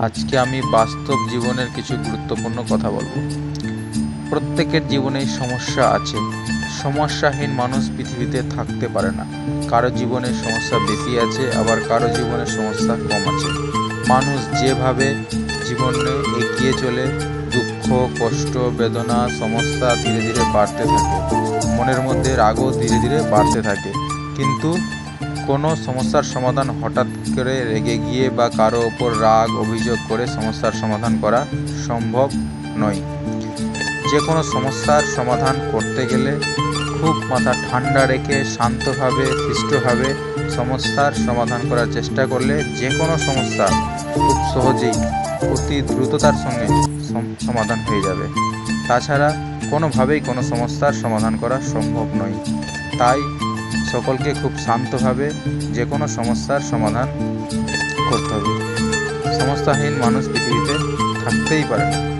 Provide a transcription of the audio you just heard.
আজকে আমি বাস্তব জীবনের কিছু গুরুত্বপূর্ণ কথা বলব। প্রত্যেকের জীবনেই সমস্যা আছে। সমস্যাহীন মানুষ পৃথিবীতে থাকতে পারে না। কারও জীবনে সমস্যা বেশি আছে, আবার কারও জীবনে সমস্যা কম আছে। মানুষ যেভাবে জীবনে এগিয়ে চলে, দুঃখ, কষ্ট, বেদনা, সমস্যা ধীরে ধীরে বাড়তে থাকে। মনের মধ্যে রাগও ধীরে ধীরে বাড়তে থাকে। কিন্তু কোনো সমস্যার সমাধান হঠাৎ করে রেগে গিয়ে বা কারও ওপর রাগ, অভিযোগ করে সমস্যার সমাধান করা সম্ভব নয়। যে কোনো সমস্যার সমাধান করতে গেলে খুব মাথা ঠান্ডা রেখে শান্তভাবে, সুষ্ঠুভাবে সমস্যার সমাধান করার চেষ্টা করলে যে কোনো সমস্যা খুব সহজেই, অতি দ্রুততার সঙ্গে সম- সমাধান হয়ে যাবে। তাছাড়া কোনোভাবেই কোনো সমস্যার সমাধান করা সম্ভব নয়। তাই সকলকে খুব শান্তভাবে যে কোনো সমস্যার সমাধান করতে হবে। সমস্যাহীন মানুষ পৃথিবীতে থাকতেই পারে না।